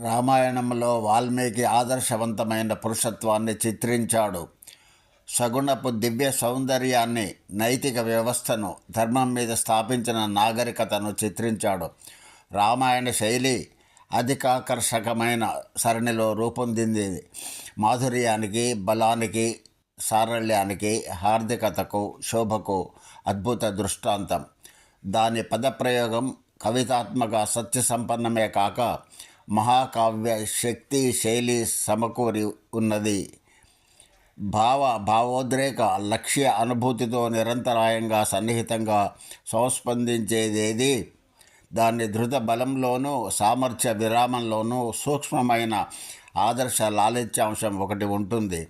రామాయణంలో వాల్మీకి ఆదర్శవంతమైన పురుషత్వాన్ని చిత్రించాడు. సగుణపు దివ్య సౌందర్యాన్ని నైతిక వ్యవస్థను ధర్మం మీద స్థాపించిన నాగరికతను చిత్రించాడు. రామాయణ శైలి అధికాకర్షకమైన సరణిలో రూపొందింది. మాధుర్యానికి బలానికి సారళ్యానికి హార్దికతకు శోభకు అద్భుత దృష్టాంతం. దాని పదప్రయోగం కవితాత్మక సత్యసంపన్నమే కాక మహాకావ్య శక్తి శైలి సమకూరి ఉన్నది. భావ భావోద్రేక లక్ష్య అనుభూతితో నిరంతరాయంగా సన్నిహితంగా సంస్పందించేదేది? దాన్ని ధృత బలంలోనూ సామర్థ్య విరామంలోనూ సూక్ష్మమైన ఆదర్శ లాలిత్యాంశం ఒకటి ఉంటుంది.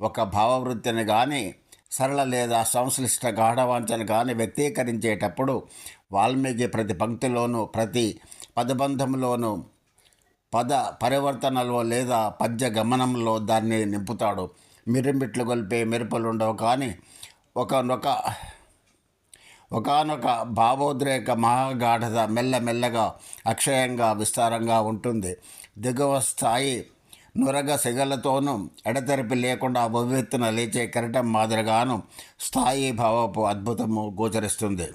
ఒక భావవృత్తిని కానీ సరళ లేదా సంశ్లిష్ట గాఢవాంఛను కానీ వ్యక్తీకరించేటప్పుడు వాల్మీకి ప్రతి పంక్తిలోనూ ప్రతి పదబంధంలోనూ పద పరివర్తనలో లేదా పద్య గమనంలో దాన్ని నింపుతాడు. మిరిమిట్లు గొల్పే మెరుపులుండవు కానీ ఒకనొక ఒకనొక భావోద్రేక మహాగాఢత మెల్లమెల్లగా అక్షయంగా విస్తారంగా ఉంటుంది. దిగువ స్థాయి నురగ సిగలతోనూ ఎడతెరిపి లేకుండా ఉవ్వెత్తున లేచే కెరటం మాదిరిగాను స్థాయి భావపు అద్భుతము గోచరిస్తుంది.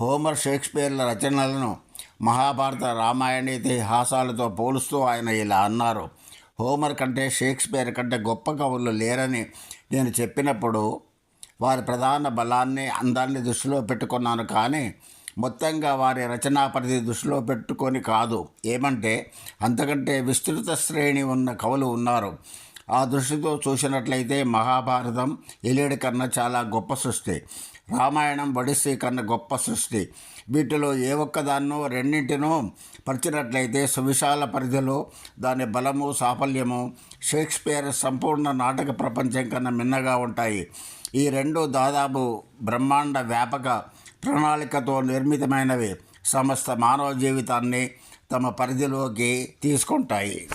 హోమర్ షేక్స్పియర్ల రచనలను మహాభారత రామాయణ ఇతిహాసాలతో పోలుస్తూ ఆయన ఇలా అన్నారు. హోమర్ కంటే షేక్స్పియర్ కంటే గొప్ప కవులు లేరని నేను చెప్పినప్పుడు వారి ప్రధాన బలాన్ని అందాన్ని దృష్టిలో పెట్టుకున్నాను కానీ మొత్తంగా వారి రచనా పరిధి దృష్టిలో పెట్టుకొని కాదు. ఏమంటే అంతకంటే విస్తృత శ్రేణి ఉన్న కవులు ఉన్నారు. ఆ దృష్టితో చూసినట్లయితే మహాభారతం ఎలియడి కన్నా చాలా గొప్ప సృష్టి. రామాయణం ఒడిస్సీ కన్న గొప్ప సృష్టి. వీటిలో ఏ ఒక్కదాన్నో రెండింటినో పరిచినట్లయితే సువిశాల పరిధిలో దాని బలము సాఫల్యము షేక్స్పియర్ సంపూర్ణ నాటక ప్రపంచం కన్నా మిన్నగా ఉంటాయి. ఈ రెండు దాదాపు బ్రహ్మాండ వ్యాపక ప్రణాళికతో నిర్మితమైనవి. సమస్త మానవ జీవితాన్ని తమ పరిధిలోకి తీసుకుంటాయి.